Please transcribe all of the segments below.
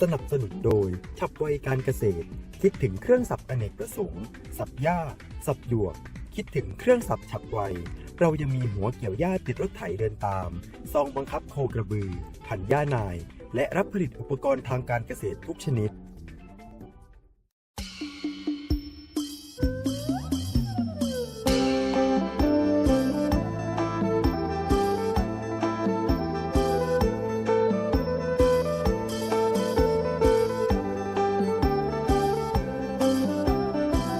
สนับสนุนโดย ฉับไวการเกษตร คิดถึงเครื่องสับอเนกประสงค์ สับหญ้า สับหยวก คิดถึงเครื่องสับฉับไว เรายังมีหัวเกี่ยวหญ้าติดรถไถเดินตาม ซองบังคับโคกระบือ ผันหญ้านาย และรับผลิตอุปกรณ์ทางการเกษตรทุกชนิด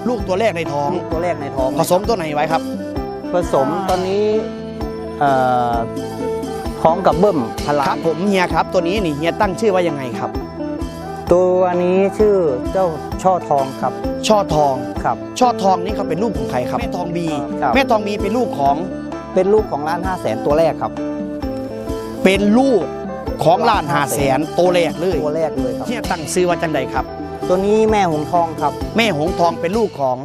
ลูกตัวแรกในท้อง ลูกตัวแรกในท้องผสมตัวไหนไว้ครับ ผสมตอนนี้เอ่อพร้อมกับเบิ้มพลาครับผมเฮียครับ ตัวนี้นี่เฮียตั้งชื่อว่ายังไงครับ ตัวนี้ชื่อเจ้าช่อทองครับ ช่อทองครับ ช่อทองนี่เขาเป็นลูกของใครครับ แม่ทองบี ครับ แม่ทองบีเป็นลูกของ เป็นลูกของร้านห้าแสนตัวแรกครับ เป็นลูกของลานหาแสนตัวแรกเลยตัวแรกเลยครับ เฮียตั้งชื่อว่าจังใดครับ ตัวนี้แม่หงทองครับ แม่หงทองเป็นลูกของ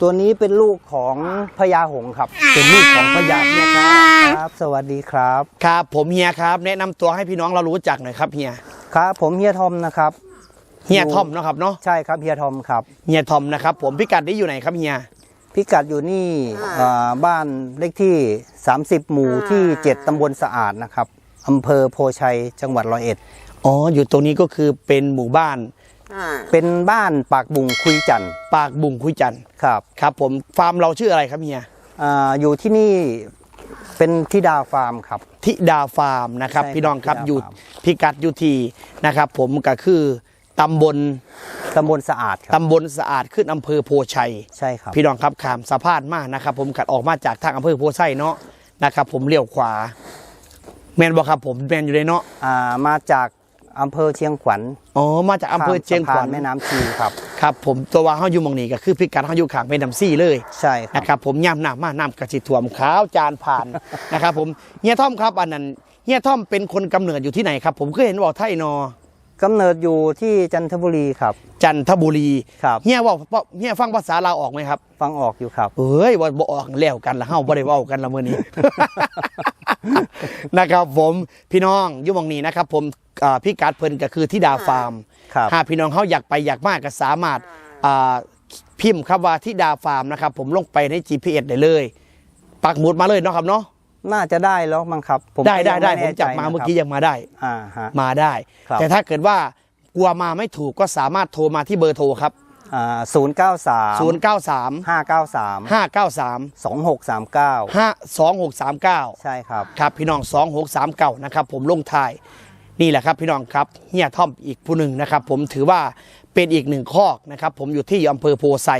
ตัวนี้เป็นลูกของพญาหงส์ครับ เป็นลูกของพญาเฮียครับครับ สวัสดีครับ ครับผมเฮียครับ แนะนำตัวให้พี่น้องเรารู้จักหน่อยครับเฮียครับ ผมเฮียทอมนะครับเฮียทอมเนาะครับเนาะใช่ครับเฮียทอมครับเฮียทอมนะครับผมพิกัดนี้อยู่ไหนครับเฮียพิกัดอยู่นี่เอ่อบ้านเลขที่ 30 หมู่ที่ 7 ตำบลสะอาดนะครับอำเภอโพชัยจังหวัดร้อยเอ็ด อ๋ออยู่ตรงนี้ก็คือเป็นหมู่บ้าน เป็นบ้านปากบุงคุยจันทร์ปากบุงคุยจันทร์ครับครับผมฟาร์มเราชื่ออะไรครับเฮียอาอยู่ที่นี่เป็นทิดาฟาร์มครับธิดาฟาร์มนะครับ ใช่ครับพี่น้องครับธิดาอยู่ฟาร์ม พิกัดอยู่ที่นะครับ ผมก็คือตำบลตำบลสะอาดครับตำบลสะอาดขึ้นอำเภอโพชัย ใช่ครับพี่น้องครับขามสะพานมากนะครับ ผมกัดออกมาจากทางอำเภอโพชัยเนาะนะครับ ผมเลี้ยวขวา แมนบอกครับผมแมนอยู่เลยเนาะ อ่ามาจาก อำเภอเชียงขวัญอ๋อมาจากอำเภอเชียงขวัญข้ามสะพานแม่น้ำชีครับครับผมตัวว่าเฮาอยู่หมองนี้ก็คือพิกัดเฮาอยู่ข้างแม่น้ำซี่เลยใช่ครับนะครับผมย่ำหน้ามาน้ำกระสิถ่วมขาวจานผ่านนะครับผมเฮียท่อมครับอันนั้นเฮียท่อมเป็นคนกำเนิดอยู่ที่ไหนครับ ผมเคยเห็นบอกไทยนอ กำเนิดอยู่ที่จันทบุรีครับ จันทบุรีครับเฮียว่าเฮียฟังภาษาลาวออกไหมครับ ฟังออกอยู่ครับเอ้ยว่าบ่ออกแล้วกันละเฮาบ่ได้เว้ากันละมื้อนี้นะครับผมพี่น้องอยู่หมองนี้นะครับ ผมอ่าพี่กัดเพิ่นก็คือที่ดาฟาร์มครับหากพี่น้องเขาอยากไปอยากมากก็สามารถอ่าพิมพ์คำว่าที่ดาฟาร์มนะครับ ผมลงไปใน GPS ได้เลย ปักหมุดมาเลยเนาะครับเนาะ น่าจะได้แล้วมั้งครับผมได้ได้ได้ยังผมแน่ใจจับมานะครับเมื่อกี้ยังมาได้อ่าฮะมาได้ครับแต่ถ้าเกิดว่ากลัวมาไม่ถูกก็สามารถโทรมาที่เบอร์โทรครับอ่าศูนย์เก้าสาม093ห้าเก้าสาม593สองหกสามเก้า2639ใช่ครับครับพี่น้อง2639นะครับผมลงท้ายนี่แหละครับพี่น้องครับเฮียท่อมอีกผู้หนึ่งนะครับ ผมถือว่า เป็นอีกหนึ่งคอกนะครับผมอยู่ที่อำเภอโพไซ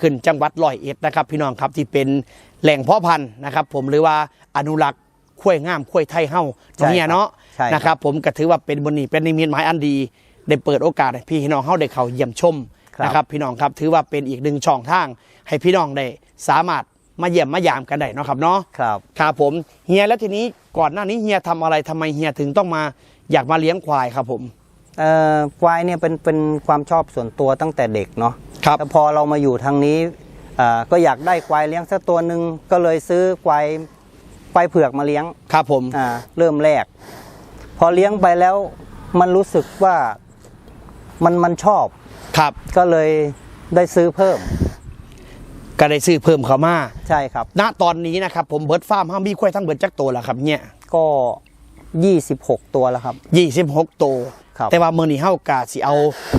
ขึ้นจังหวัดร้อยเอ็ดนะครับพี่น้องครับที่เป็นแหล่งเพาะพันธุ์นะครับผมหรือว่าอนุรักษ์ข้วยงามข้วยไทยเฮ้าตรงเนี้ยเนาะใช่ครับ นะครับผมก็ถือว่าเป็นบนนี้เป็นนิมิตหมายอันดี ได้เปิดโอกาสให้พี่น้องเฮาได้เข้าเยี่ยมชมครับ นะครับพี่น้องครับถือว่าเป็นอีกหนึ่งช่องทาง ให้พี่น้องได้สามารถมาเยี่ยมมายามกันได้เนาะครับเนาะ ครับ ครับผมเฮียแล้วทีนี้ก่อนหน้านี้เฮียทำอะไรทำไมเฮียถึงต้องมาอยากมาเลี้ยงควายครับผมเอ่อ ควายเนี่ยเป็นเป็นความชอบส่วนตัวตั้งแต่เด็กเนาะครับแต่พอเรามาอยู่ทางนี้อ่าก็อยากได้ควายเลี้ยงสักตัวหนึ่งก็เลยซื้อควายควายเผือกมาเลี้ยงครับผมอ่าเริ่มแรก พอเลี้ยงไปแล้วมันรู้สึกว่ามันมันชอบครับก็เลยได้ซื้อเพิ่ม ก็ได้ซื้อเพิ่มเข้ามาใช่ครับ ณตอนนี้นะครับผมเบิร์ดฟาร์มห้ามีควายทั้งเบิร์ดจักตัวแล้วครับเนี่ยก็ 26 ตัวแล้วครับยี่สิบหกตัวครับแต่ว่าเมื่อนี้เฮากาสิเอา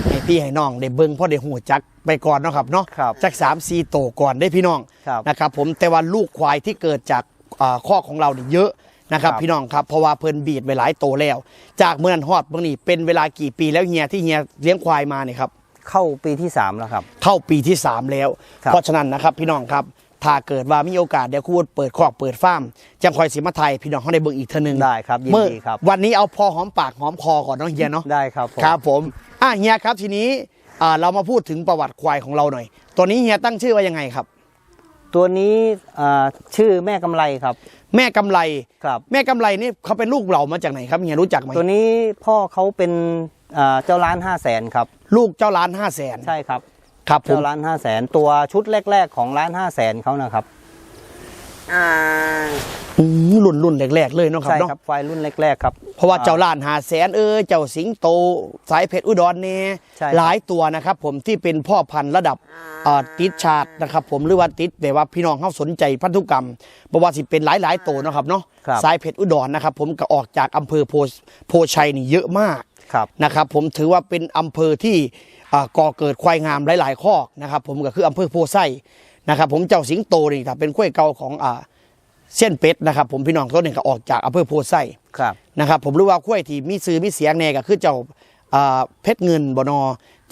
ให้พี่ให้น้องได้เบิ่งพ่อได้หูจักไปก่อนเนาะครับเนาะครับจักสามสี่ตัวก่อนได้พี่น้องครับนะครับผมแต่ว่าลูกควายที่เกิดจากอ่าข้อกของเราเนี่ยเยอะนะครับครับพี่น้องครับเพราะว่าเพิ่นบีดไปหลายโตวแล้ว จากเมื่อนั้นฮอดเมื่อนี้เป็นเวลากี่ปีแล้วเฮียที่เฮียเลี้ยงควายมาเนี่ยครับเข้าปีที่3แล้วครับ เข้าปีที่ 3 แล้วครับเพราะฉะนั้นนะครับพี่น้องครับ ถ้าเกิดว่ามีโอกาสเดี๋ยวครูเปิดคอกเปิดฟาร์มจังคอยสิมาไทยพี่น้องเขาได้เบิ่งอีกเทอนึงได้ครับยินเมื่อดีครับ วันนี้เอาพอหอมปากหอมคอก่อนเนาะเฮียเนาะได้ครับผมครับผมอะเฮียครับทีนี้อ่าเรามาพูดถึงประวัติควายของเราหน่อย ตัวนี้เฮียตั้งชื่อว่ายังไงครับ ตัวนี้อ่าชื่อแม่กำไรครับ แม่กำไรครับ แม่กำไรนี่เขาเป็นลูกเรามาจากไหนครับเฮียรู้จักไหมตัวนี้พ่อเขาเป็นอ่าเจ้าร้านห้าแสนครับ ลูกเจ้าล้านห้าแสนใช่ครับ ครับผม เจ้าร้านห้าแสนตัวชุดแรก ๆ ของร้านห้าแสนเขานะครับอืมรุ่นรุ่นแรกๆเลยเนาะครับใช่เนาะครับควายรุ่นแรก ๆ ครับ เพราะว่าเจ้าล้านหาแสนเออเจ้าสิงโต สายเพชรอุดรเน่ใช่ครับ หลายตัวนะครับ ผมที่เป็นพ่อพันธุ์ระดับอ่าติดชาตินะครับ ผมหรือว่าติดแบบว่าพี่น้องเขาสนใจพันธุกรรมบว่าสิเป็นหลายๆตัวเนาะครับเนาะครับ สายเพชรอุดรนะครับ ผมก็ออกจากอำเภอโพโพชัยนี่เยอะมาก ครับ นะครับผมถือว่าเป็นอำเภอที่อ่า ก่อเกิดควายงามหลายๆข้อกนะครับผมก็คืออำเภอโพไซนะครับผมเจ้าสิงโตนี่ถ้าเป็นกล้วยเก่าของอ่าเส้นเป็ดนะครับผมพี่น้องตัวนี้ก็ออกจากอำเภอโพไซครับนะครับผมรู้ว่ากล้วยที่มีซื้อมีเสียงแน่ก็คือเจ้าอ่าเพชรเงินบนอ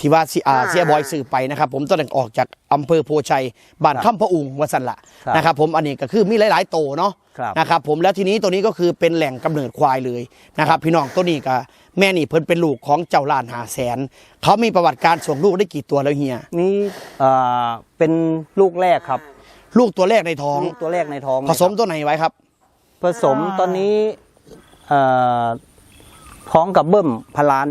ที่ว่าสิอ่าเสียบอยซื้อไปนะครับผมตัวนั้นออกจากอำเภอโพชัยบ้านครับค่ำพระอุงวสันละครับนะครับผมอันนี้ก็คือมีหลาย ๆ โตเนาะครับ นะครับผมแล้วทีนี้ตัวนี้ก็คือเป็นแหล่งกำเนิดควายเลยนะครับพี่น้องตัวนี้ก็แม่นี่เพิ่นเป็นลูกของเจ้าล้านหาแสน เขามีประวัติการส่งลูกได้กี่ตัวแล้วเฮียนี่เอ่อเป็นลูกแรกครับลูกตัวแรกในท้อง ลูกตัวแรกในท้องผสมตัวไหนไว้ครับ ผสมตอนนี้เอ่อท้องกับเบิ้มพนล้าน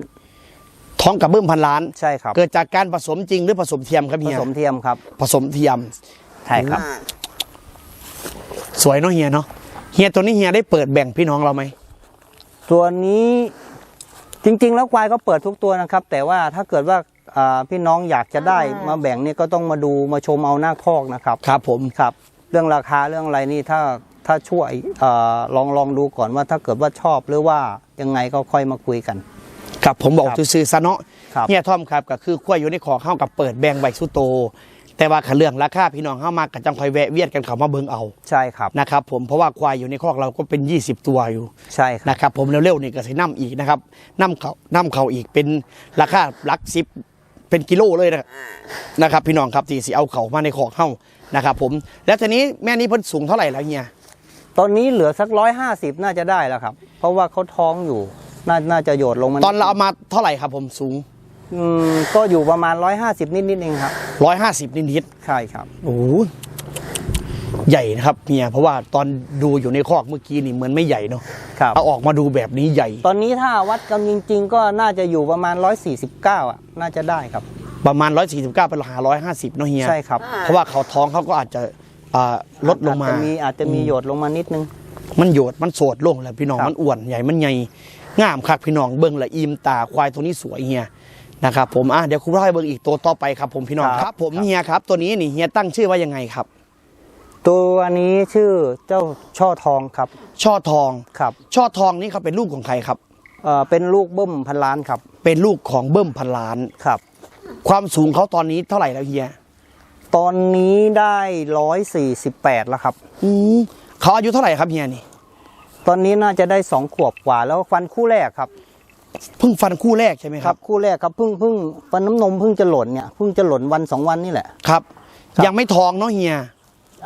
ท้องกับเบิ้มพันล้านใช่ครับ เกิดจากการผสมจริงหรือผสมเทียมครับผเฮียสมเทียมครับ ผสมเทียมใช่ครับ สวยเนาะเฮียเนาะเฮียตัวนี้เฮียได้เปิดแบ่งพี่น้องเราไหมตัวนี้จริง ๆ แล้วควายก็เปิดทุกตัวนะครับ แต่ว่าถ้าเกิดว่าอ่าพี่น้องอยากจะได้มาแบ่งเนี่ยก็ต้องมาดูมาชมเอาหน้าคอกนะครับครับผมครับ เรื่องราคาเรื่องอะไรนี่ถ้าถ้าช่วยอาลองลองดูก่อนว่าถ้าเกิดว่าชอบหรือว่ายังไงก็ค่อยมาคุยกัน ครับผมบอกครับซื่อๆซะเนาะครับเฮียท่อมครับก็คือขั้วอยู่ในขอเข้ากับเปิดแบ่งใบสุโต แต่ว่าขันเรื่องราคาพี่น้องเข้ามากับจังคอยแวะเวียดกันเขามาเบิ่งเอาใช่ครับนะครับผมเพราะว่าควายอยู่ในคอกเราก็เป็น 20 ตัวอยู่ใช่ครับนะครับผมเร็วๆนี่ก็ใส่น้ำอีกนะครับน้ำเขาน้ำเขาอีกเป็นราคาหลักสิบเป็นกิโลเลยนะนะครับ พี่น้องครับที่สิเอาเขามาในคอกเข้านะครับผมแล้วทีนี้แม่นี้เพิ่นสูงเท่าไหร่แล้วเฮียตอนนี้เหลือสักร้อยห้าสิบน่าจะได้แล้วครับ เพราะว่าเขาท้องอยู่ น่าน่าจะโยดลงมาตอนเราเอามาเท่าไหร่ครับผมสูง อืมก็อยู่ประมาณร้อยห้าสิบนิดนิดๆเองครับ150นิดใช่ครับ ๆโอ้โหใหญ่นะครับเฮียเพราะว่าตอนดูอยู่ในคอกเมื่อกี้นี่เหมือนไม่ใหญ่เนาะครับ เอาออกมาดูแบบนี้ใหญ่ตอนนี้ถ้าวัดกันจริง ๆ ก็น่าจะอยู่ประมาณ 149 อะ น่าจะได้ครับ ประมาณ 149เป็นหา150เนาะเฮียใช่ครับ เพราะว่าเขาท้องเขาก็อาจจะอ่าลดลงมาอจจะมีอาจจะมีโยดลงมานิดนึง มันโยดมันโสดลงแหละพี่น้องครับ มันอ้วนใหญ่มันใหญ่ งามคักพี่น้องเบิ่งละอิ่มตาควายตัวนี้สวยเฮียนะครับผมอะเดี๋ยวคุณพ่อให้เบิ่งอีกตัวต่อไปครับผมพี่น้องครับ ผมเฮียครับ ตัวนี้นี่เฮียตั้งชื่อว่ายังไงครับ ตัวนี้ชื่อเจ้าช่อทองครับ ช่อทองครับ ช่อทองนี่เขาเป็นลูกของใครครับเอ่อเป็นลูกเบิ้มพันล้านครับ เป็นลูกของเบิ้มพันล้านครับ ความสูงเขาตอนนี้เท่าไหร่แล้วเฮียตอนนี้ได้148แล้วครับอืมเขาอายุเท่าไหร่ครับเฮียนี่ ตอนนี้น่าจะได้2ขวบกว่าแล้วฟันคู่แรกครับเพิ่งฟันคู่แรกใช่ไหมคครัรับบ คู่แรกครับเพิ่งเพิ่งฟันน้ำนมเพิ่งจะหล่นเนี่ยเพิ่งจะหล่นวันสองวันนี่แหละ ครับ ครับ ยังไม่ทองเนาะเฮีย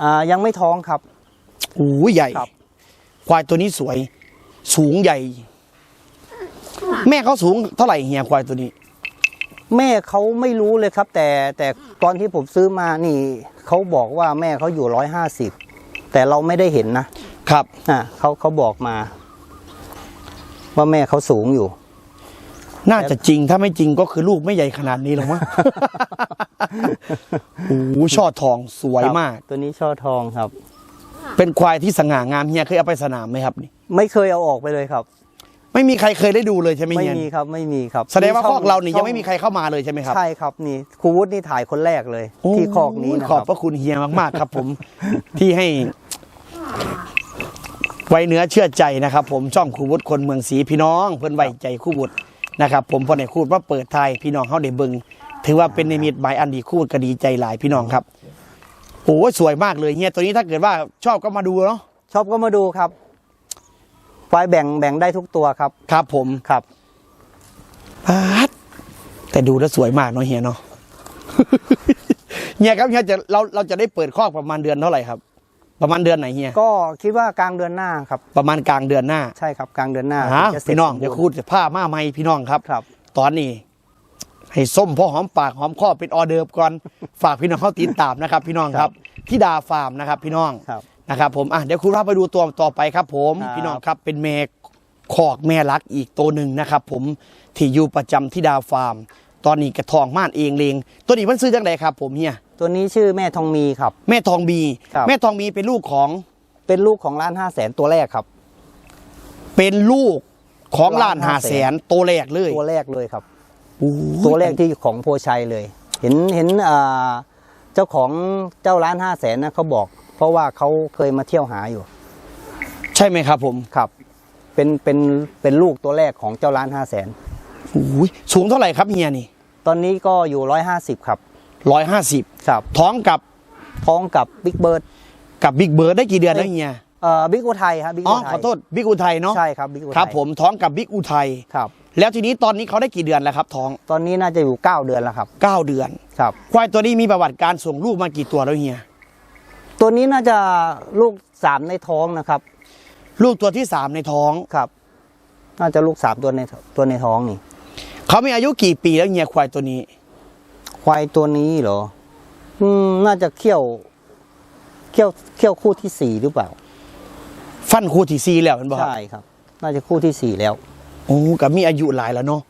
อ่ายังไม่ท้องครับ โอ้ยใหญ่ ครับ ควายตัวนี้สวย สูงใหญ่ แม่เขาสูงเท่าไหร่เฮียควายตัวนี้ แม่เขาไม่รู้เลยครับ แต่แต่ตอนที่ผมซื้อมานี่เขาบอกว่าแม่เขาอยู่ร้อยห้าสิบแต่เราไม่ได้เห็นนะ ครับ อ่าเขาเขาบอกมา ว่าแม่เขาสูงอยู่ น่าจะจริงถ้าไม่จริงก็คือลูกไม่ใหญ่ขนาดนี้หรอกมั้ง โอ้โหช่อทองสวยมาก ครับตัวนี้ช่อทองครับ เป็นควายที่สง่างามเฮียเคยเอาไปสนามไหมครับนี่ ไม่เคยเอาออกไปเลยครับ ไม่มีใครเคยได้ดูเลยใช่ไหมไม่เฮียมีครับ ไม่มีครับแสดงว่าช่คอกเรานี่ยังไม่ช่อมีใครเข้ามาเลยใช่ไหมครับ ใช่ครับนี่ครูวุฒินี่ถ่ายคนแรกเลย ที่คอกนี้นะขคอบรับ พระคุณเฮียมากๆครับผม ที่ให้ ไว้เนื้อเชื่อใจนะครับ ผมช่องครูวุฒิคนเมืองศรีพี่น้อง เพื่อนไว้ใจครูวุฒินะครับผมพอในคูดว่าเปิดไทยพี่น้องเขาได้เบิงถือว่าเป็นในมิตรหมายอันดีคูดก็ดีใจหลายพี่น้องครับโอ้สวยมากเลยเฮียตัวนี้ถ้าเกิดว่าชอบก็มาดูเนาะชอบก็มาดูครับควายแบ่งแบ่งได้ทุกตัวครับ ครับผมครับปาดแต่ดูแล้วสวยมากเนาะเฮียเนาะเฮียครับเฮียจะเราเราจะได้เปิดคอกประมาณเดือนเท่าไหร่ครับ ประมาณเดือนไหนเฮียก็คิดว่ากลางเดือนหน้าครับ ประมาณกลางเดือนหน้าใช่ครับกลางเดือนหน้าฮะจะเสร็จพี่น้องสมบูรณ์เดี๋ยวคูดจะผ้ามาไหมพี่น้องครับ ครับ ตอนนี้ ให้ส้มพ่อหอมปากหอมคอเป็นออเดิร์ฟก่อน ฝากพี่น้องเข้าติดตามนะครับ พี่น้องครับที่ดาฟาร์มนะครับ พี่น้องครับ นะครับ ผมอะเดี๋ยวคุณพาไปดูตัวต่อไปครับ ผม ครับ พี่น้องครับเป็นแม่คอกแม่รักอีกตัวหนึ่งนะครับ ผมที่อยู่ประจำที่ดาฟาร์ม ตอนนี้กระทองม่านเองเลงตัวนี้มันซื้อจากไหนครับ ผมเฮีย ตัวนี้ชื่อแม่ทองมีครับ แม่ทองบีครับ แม่ทองบีเป็นลูกของเป็นลูกของร้านห้าแสนตัวแรกครับ เป็นลูกของล้านล้านหาห้าแสแสนนตัวแรกเลยตัวแรกเลยครับ โอ้ยตัวแรกที่ของโพชัยเลย เห็นเห็นอ่าเจ้าของเจ้าร้านห้าแสนนะเขาบอก เพราะว่าเขาเคยมาเที่ยวหาอยู่ใช่ไหมครับผมครับ เป็นเป็นเป็นลูกตัวแรกของเจ้าร้านห้าแสนโอ้ยสูงเท่าไหร่ครับเฮียนี่ ตอนนี้ก็อยู่ร้อยห้าสิบครับ ร้อยห้าสิบครับท้องกับท้องกับบิ๊กเบิร์ดกับบิ๊กเบิร์ดได้กี่เดือนแล้วเฮียเอ่อบิ๊กอุทัยครับบิ๊กอ๋ออุทัยขอโทษบิ๊กอุทัยเนาะใช่ครับบิ๊กอุทัยครับผมท้องกับบิ๊กอุทัยครับแล้วทีนี้ตอนนี้เขาได้กี่เดือนแล้วครับท้อง ตอนนี้น่าจะอยู่เก้าเดือนแล้วครับเก้าเดือนครับควายตัวนี้มีประวัติการส่งลูกมากี่ตัวแล้วเฮียตัวนี้น่าจะลูกสามในท้องนะครับ ลูกตัวที่สามในท้องครับ น่าจะลูกสามตัวในตัวในท้องนี่เขามีอายุกี่ปีแล้วเฮียควายตัวนี้ ควายตัวนี้เหรอ อืม น่าจะเขี้ยว เขี้ยว เขี้ยวคู่ที่สี่หรือเปล่า ฟันคู่ที่ซีแล้วเป็นบ่ครับใช่ครับ น่าจะคู่ที่สี่แล้ว โอ้กับมีอายุหลายแล้วเนาะ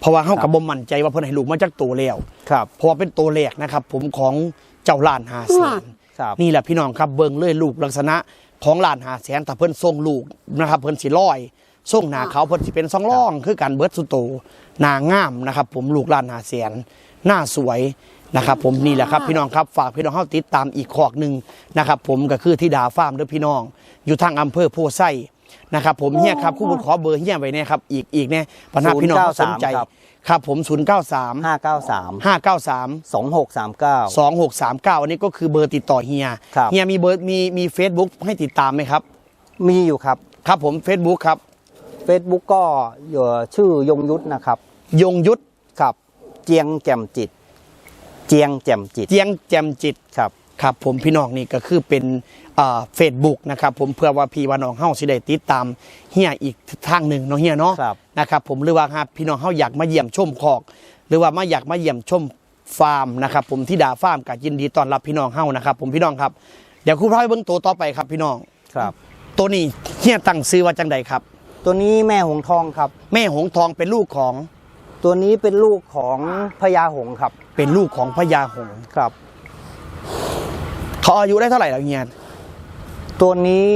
เพราะว่าเขาครักับบบ่มั่นใจว่าเพิ่นให้ลูกมาจากตัวแล้ว ครับ เพราะว่าเป็นตัวแรกนะครับ ผมของเจ้าล้านหาแสนครับ นี่แหละพี่น้องครับเบิ่งเลยลูกลักษณะของล้านหาแสนถ้าเพิ่นส่งลูกนะครับ เพิ่นสิลอยส่งหน้าเขาเพิ่นสิเป็นสองร่อง คือการเบิดสุโตหน้างามนะครับ ผมลูกล้านหาแสน หน้าสวยนะครับผมนี่แหละครับพี่น้องครับฝากพี่น้องเฮาติดตามอีกขอกหนึ่งนะครับผมก็คือที่ดาฟาร์มเด้อพี่น้อง อยู่ทางอำเภอโพไซนะครับผมเฮียครับคู่บุญขอเบอร์เฮียไว้เนี่ยครับอีกอีกเนี่ยปัญหาพี่น้องเขาสนใจ093ครับครับผม 0 9 3ห้าเก้าสาม5 9 3สองหกสามเก้าสองหกสามเก้าอันนี้ก็คือเบอร์ติดต่อเฮียครับเฮียมีเบอร์มีมีเฟซบุ๊กให้ติดตามไหมครับ มีอยู่ครับ ครับผม Facebook ครับ Facebook ก็อยู่ชื่อยงยุทธนะครับ ยงยุทธครับ เจียงแจ่มจิต เจียงแจ่มจิต เจียงแจมจิตครับ ครับ ผมพี่น้องนี่ก็คือเป็นเฟซบุ๊กนะครับผมเพื่อว่าพี่ว่าน้องเฮาสิได้ติดตามเฮียอีกทางหนึ่งเนาะเฮียเนาะครับ นะครับผมหรือว่าหากพี่น้องเฮาอยากมาเยี่ยมชมคอก หรือว่ามาอยากมาเยี่ยมชมฟาร์มนะครับผมที่ดาฟาร์มก็ยินดีต้อนรับพี่น้องเฮานะครับผมพี่น้องครับเดี๋ยวครูพร้อยเบิ้งตัวต่อไปครับพี่น้อง ครับ ตัวนี้เฮียตั้งซื้อว่าจังใดครับ ตัวนี้แม่หงทองครับ แม่หงทองเป็นลูกของ ตัวนี้เป็นลูกของพญาหงส์ครับเป็นลูกของพญาหงส์ครับ เขาอายุได้เท่าไหร่แล้วเฮียตัวนี้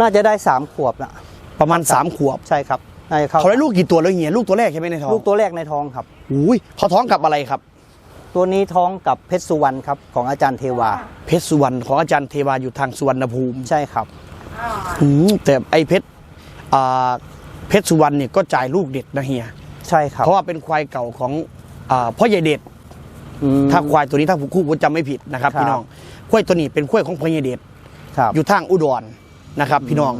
น่าจะได้สามขวบนะประมาณสามขวบใช่ครับน่าจะเข้าเขาได้ลูกกี่ตัวแล้วเฮียลูกตัวแรกใช่ไหมในท้องลูกตัวแรกในท้องครับ อุ้ยเขาท้องกับอะไรครับ ตัวนี้ท้องกับเพชรสุวรรณครับของอาจารย์เทวาเพชรสุวรรณของอาจารย์เทวาอยู่ทางสุวรรณภูมิใช่ครับ อืมแต่ไอ้เพชรอ่าเพชรสุวรรณเนี่ยก็จ่ายลูกเด็ดนะเฮีย ใช่ครับเพราะว่าเป็นควายเก่าของอ่าพ่อใหญ่เด็ดอืมถ้าควายตัวนี้ถ้าผมคู่ผมจำไม่ผิดนะครับครับ พี่น้องควายตัวนี้เป็นควายของพ่อใหญ่เด็ดครับอยู่ทางอุดรนะครับ พี่น้อง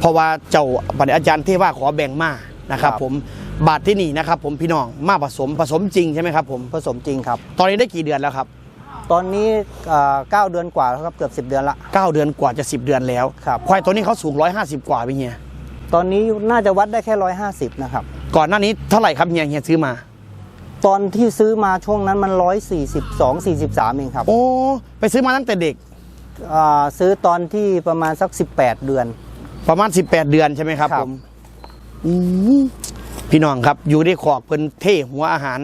เพราะว่าเจ้าบัณฑิตอาจารย์เทว่าขอแบ่งมานะครับครับ ผมบาทที่นี่นะครับ ผมพี่น้องมาผสมผสมจริงใช่ไหมครับ ผมผสมจริงครับ ตอนนี้ได้กี่เดือนแล้วครับตอนนี้เอ่อเก้าเดือนกว่าแล้วครับเกือบสิบเดือนละ9เดือนกว่าจะ10เดือนแล้วครับควายตัวนี้เขาสูง150กว่าไปเฮียตอนนี้น่าจะวัดได้แค่ร้อยห้าสิบนะครับ ก่อนหน้านี้เท่าไหร่ครับเฮียเฮียซื้อมา ตอนที่ซื้อมาช่วงนั้นมันร้อยสี่สิบสองสี่สิบสามเองครับโอ้ไปซื้อมาตั้งแต่เด็กอ่าซื้อตอนที่ประมาณสักสิบแปดเดือน ประมาณ 18 เดือนใช่ไหมครับครับ ผมอืมพี่น้องครับอยู่ในขอกเพิ่นเท่หัวอาหาร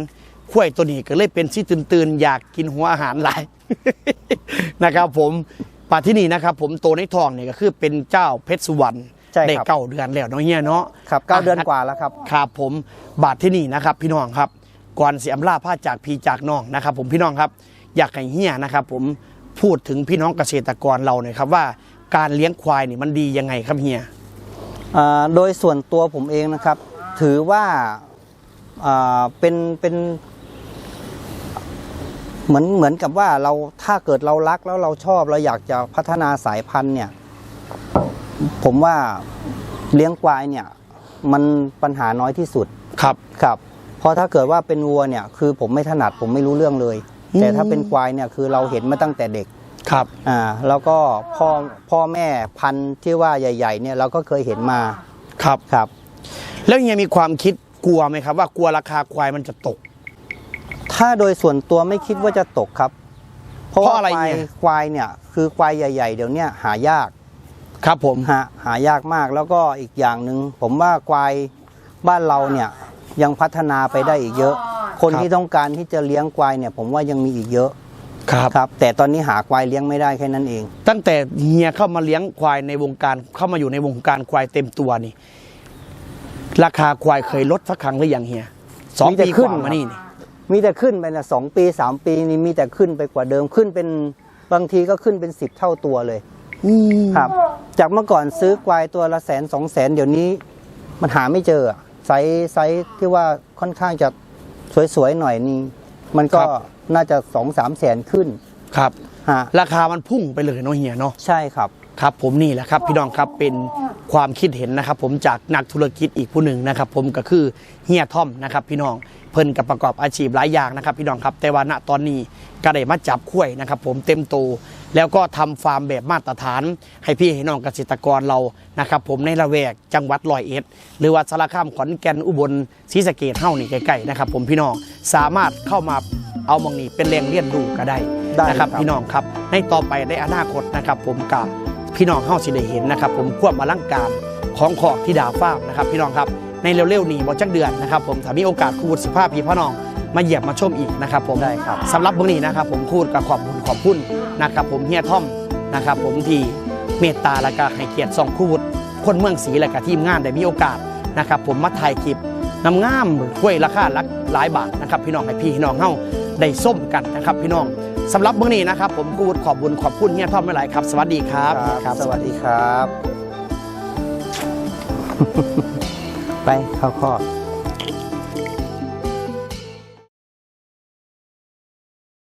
ข้วยตัวนี้ก็เลยเป็นที่ตื่นๆอยากกินหัวอาหารหลาย นะครับ ผมป่าที่นี่นะครับ ผมโตในทองเนี่ยก็คือเป็นเจ้าเพชรสุวรรณ ใช่ครับ ได้เก้าเดือนแล้วเนาะเฮียเนาะครับเก้าเดือนกว่าแล้วครับ ครับผมบาทที่นี่นะครับ พี่น้องครับก่อนเสียมล่าผ้าจากพี่จากน้องนะครับ ผมพี่น้องครับอยากให้เฮียนะครับ ผมพูดถึงพี่น้องเกษตรกรเราหน่อยครับว่าการเลี้ยงควายนี่มันดียังไงครับเฮีย อ่าโดยส่วนตัวผมเองนะครับ ถือว่าอ่าเป็นเป็นเหมือนเหมือนกับว่าเราถ้าเกิดเรารักแล้วเราชอบเราอยากจะพัฒนาสายพันธุ์เนี่ย ผมว่าเลี้ยงควายเนี่ย มันปัญหาน้อยที่สุดครับครับ เพราะถ้าเกิดว่าเป็นวัวเนี่ย คือผมไม่ถนัดผมไม่รู้เรื่องเลยอืมแต่ถ้าเป็นควายเนี่ยคือเราเห็นมาตั้งแต่เด็กครับอ่าแล้วก็พ่อพ่อแม่พันธุ์ที่ว่าใหญ่ ๆ เนี่ยเราก็เคยเห็นมาครับครับ แล้วเฮียมีความคิดกลัวไหมครับ ว่ากลัวราคาควายมันจะตก ถ้าโดยส่วนตัวไม่คิดว่าจะตกครับ เพราะเพราะว่าอะไรควายเนี่ยควายเนี่ย คือควายใหญ่ ๆ เดี๋ยวเนี้ยหายาก ครับผมหาหายากมากแล้วก็อีกอย่างหนึ่งผมว่าควายบ้านเราเนี่ยยังพัฒนาไปได้อีกเยอะ คนที่ต้องการที่จะเลี้ยงควายเนี่ย ผมว่ายังมีอีกเยอะครับครับ แต่ตอนนี้หาควายเลี้ยงไม่ได้แค่นั้นเอง ตั้งแต่เฮียเข้ามาเลี้ยงควายในวงการเข้ามาอยู่ในวงการควายเต็มตัวนี่ ราคาควายเคยลดสักครั้งหรือยังเฮียสองมีแต่ปีขึ้กนว่ามานี่นี่มีแต่ขึ้นไปนะสองปีสามปีนี่มีแต่ขึ้นไปกว่าเดิมขึ้นเป็นบางทีก็ขึ้นเป็นสิบเท่าตัวเลย อืมครับ จากเมื่อก่อนซื้อควายตัวละแสนสองแสนเดี๋ยวนี้ มันหาไม่เจออะไซส์ไซส์ที่ว่าค่อนข้างจะสวยๆหน่อยนี่มันก็น่าจะสองสามแสนขึ้นครับ ฮะราคามันพุ่งไปเลยเนาะเฮียเนาะ ใช่ครับ ครับผมนี่แหละครับพี่น้องครับเป็นความคิดเห็นนะครับ ผมจากนักธุรกิจอีกผู้หนึ่งนะครับ ผมก็คือเฮียทอมนะครับพี่น้องเพิ่นกับประกอบอาชีพหลายอย่างนะครับ พี่น้องครับแต่ว่าณตอนนี้ก็ได้มาจับคุ้ยนะครับ ผมเต็มโตว แล้วก็ทำฟาร์มแบบมาตรฐาน ให้พี่ให้น้องเกษตรกรเรานะครับผมในละแวกจังหวัดร้อยเอ็ด หรือว่าสารคามขอนแก่นอุบลศรีสะเกดเฮ้านี่ใกล้ๆนะครับผมพี่น้องสามารถเข้ามาเอามองนี้เป็นแหล่งเรียนรู้ก็ได้ได้นะครับครับพี่น้องครับในต่อไปในอนาคตนะครับผมกับพี่น้องเข้าสิได้เห็นนะครับผมควบอลังการของขอกที่ดาวฟ้าร์มนะครับพี่น้องครับในเร็วๆนี้บ่จักเดือนนะครับผมถ้ามีโอกาสคูดสิภาพพี่พ่อน้อง มาเหยียบมาชมอีกนะครับผมได้ครับสำหรับวันนี้นะครับผมคูดกับขอบคุณขอบคุณนะครับผมเฮียท่อมนะครับผมที่เมตตาและก็ให้เกียรติส่องคูดคนเมืองศรีและก็ทีมงานได้มีโอกาสนะครับผมมาถ่ายคลิปนำงามๆกล้วยราคาหลักหลายบาทนะครับพี่น้องให้พี่น้องเฮาได้ส้มกันนะครับพี่น้องสำหรับมื้อนี้นะครับผมคูดขอบคุณขอบคุณเฮียท่อมหลายๆครับสวัสดีครับครับ สวัสดีครับ ไปเข้าคอก